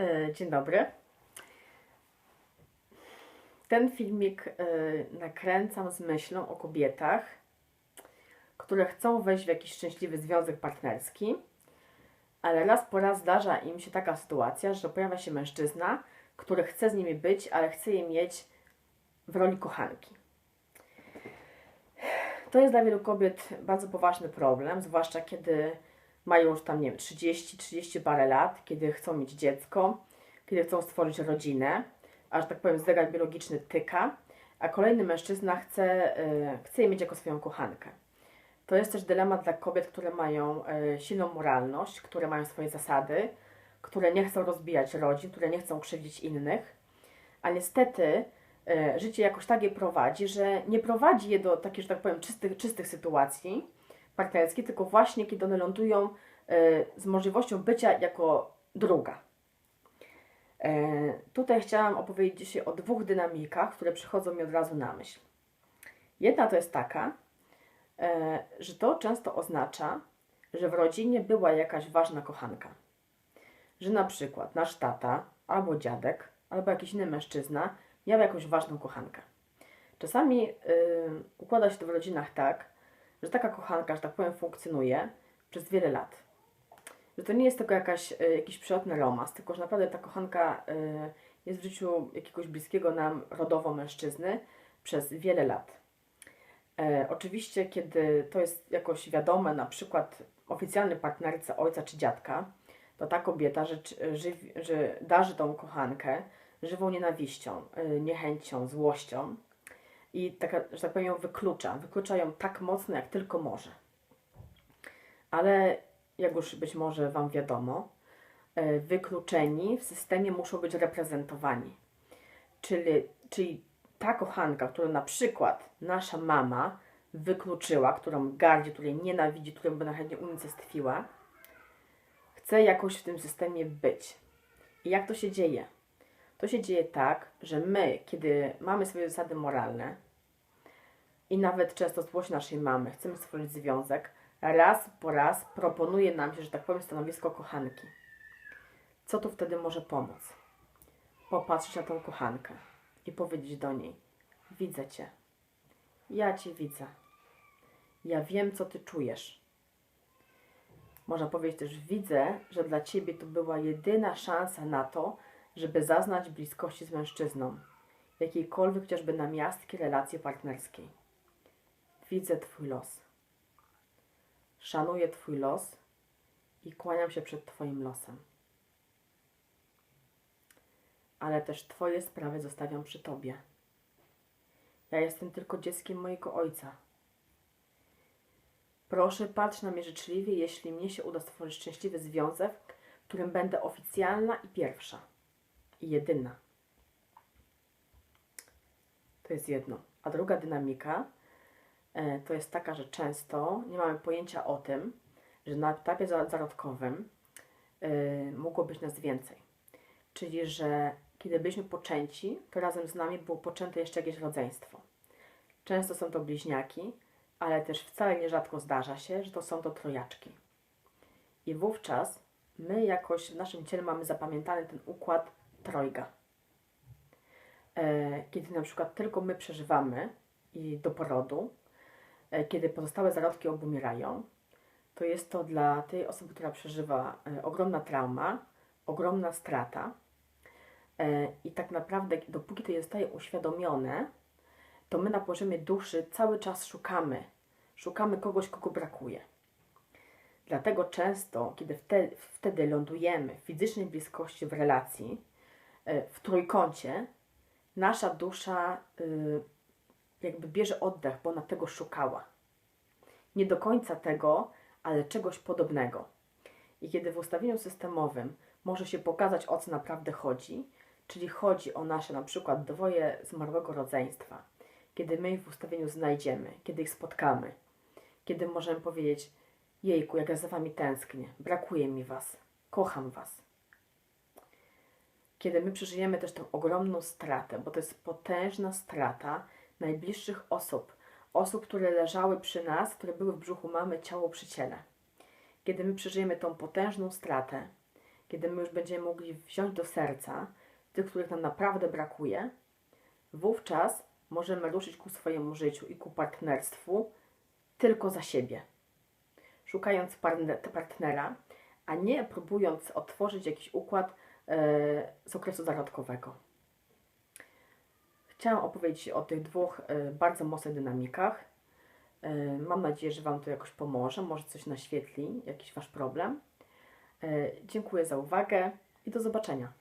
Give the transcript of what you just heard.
E, Dzień dobry. Ten filmik e, nakręcam z myślą o kobietach, które chcą wejść w jakiś szczęśliwy związek partnerski, ale raz po raz zdarza im się taka sytuacja, że pojawia się mężczyzna, który chce z nimi być, ale chce je mieć w roli kochanki. To jest dla wielu kobiet bardzo poważny problem, zwłaszcza kiedy mają już tam, nie wiem, 30, 30 parę lat, kiedy chcą mieć dziecko, kiedy chcą stworzyć rodzinę, a że tak powiem, zegar biologiczny tyka, a kolejny mężczyzna chce, y, chce je mieć jako swoją kochankę. To jest też dylemat dla kobiet, które mają y, silną moralność, które mają swoje zasady, które nie chcą rozbijać rodzin, które nie chcą krzywdzić innych, a niestety y, życie jakoś tak je prowadzi, że nie prowadzi je do takich, że tak powiem, czystych, czystych sytuacji, partnerskie, tylko właśnie kiedy one lądują e, z możliwością bycia jako druga. E, tutaj chciałam opowiedzieć dzisiaj o dwóch dynamikach, które przychodzą mi od razu na myśl. Jedna to jest taka, e, że to często oznacza, że w rodzinie była jakaś ważna kochanka. Że na przykład nasz tata, albo dziadek, albo jakiś inny mężczyzna miał jakąś ważną kochankę. Czasami y, układa się to w rodzinach tak, że taka kochanka, że tak powiem, funkcjonuje przez wiele lat. Że to nie jest tylko jakaś, y, jakiś przyrodny romans, tylko że naprawdę ta kochanka y, jest w życiu jakiegoś bliskiego nam rodowo mężczyzny przez wiele lat. E, oczywiście, kiedy to jest jakoś wiadome, na przykład oficjalny partnerce ojca czy dziadka, to ta kobieta że, że, że darzy tą kochankę żywą nienawiścią, niechęcią, złością i taka, że tak powiem, ją wyklucza. Wyklucza ją tak mocno, jak tylko może. Ale jak już być może Wam wiadomo, e, wykluczeni w systemie muszą być reprezentowani. Czyli, czyli ta kochanka, którą na przykład nasza mama wykluczyła, którą gardzi, której nienawidzi, którą by chętnie unicestwiła, chce jakoś w tym systemie być. I jak to się dzieje? To się dzieje tak, że my, kiedy mamy swoje zasady moralne, i nawet często złość naszej mamy, chcemy stworzyć związek, raz po raz proponuje nam się, że tak powiem, stanowisko kochanki. Co tu wtedy może pomóc? Popatrzeć na tą kochankę i powiedzieć do niej: Widzę cię. Ja cię widzę. Ja wiem, co ty czujesz. Można powiedzieć też: Widzę, że dla ciebie to była jedyna szansa na to, żeby zaznać bliskości z mężczyzną, jakiejkolwiek chociażby namiastki relacji partnerskiej. Widzę Twój los. Szanuję Twój los i kłaniam się przed Twoim losem. Ale też Twoje sprawy zostawiam przy Tobie. Ja jestem tylko dzieckiem mojego ojca. Proszę, patrz na mnie życzliwie, jeśli mnie się uda stworzyć szczęśliwy związek, w którym będę oficjalna i pierwsza. I jedyna. To jest jedno. A druga dynamika to jest taka, że często nie mamy pojęcia o tym, że na etapie zarodkowym e, mogło być nas więcej. Czyli, że kiedy byliśmy poczęci, to razem z nami było poczęte jeszcze jakieś rodzeństwo. Często są to bliźniaki, ale też wcale nierzadko zdarza się, że to są to trojaczki. I wówczas my jakoś w naszym ciele mamy zapamiętany ten układ trojga. E, kiedy na przykład tylko my przeżywamy i do porodu, E, kiedy pozostałe zarodki obumierają, to jest to dla tej osoby, która przeżywa e, ogromna trauma, ogromna strata. E, I tak naprawdę, dopóki to zostaje uświadomione, to my na poziomie duszy cały czas szukamy, szukamy kogoś, kogo brakuje. Dlatego często, kiedy wtedy, wtedy lądujemy w fizycznej bliskości, w relacji, w trójkącie, nasza dusza y, jakby bierze oddech, bo ona tego szukała. Nie do końca tego, ale czegoś podobnego. I kiedy w ustawieniu systemowym może się pokazać, o co naprawdę chodzi, czyli chodzi o nasze na przykład dwoje zmarłego rodzeństwa, kiedy my ich w ustawieniu znajdziemy, kiedy ich spotkamy, kiedy możemy powiedzieć: Jejku, jak ja za wami tęsknię, brakuje mi was, kocham was. Kiedy my przeżyjemy też tą ogromną stratę, bo to jest potężna strata, najbliższych osób, osób, które leżały przy nas, które były w brzuchu mamy, ciało przy ciele. Kiedy my przeżyjemy tą potężną stratę, kiedy my już będziemy mogli wziąć do serca tych, których nam naprawdę brakuje, wówczas możemy ruszyć ku swojemu życiu i ku partnerstwu tylko za siebie. Szukając partne- partnera, a nie próbując otworzyć jakiś układ e, z okresu zarodkowego. Chciałam opowiedzieć o tych dwóch e, bardzo mocnych dynamikach. E, Mam nadzieję, że Wam to jakoś pomoże, może coś naświetli, jakiś Wasz problem. E, Dziękuję za uwagę i do zobaczenia.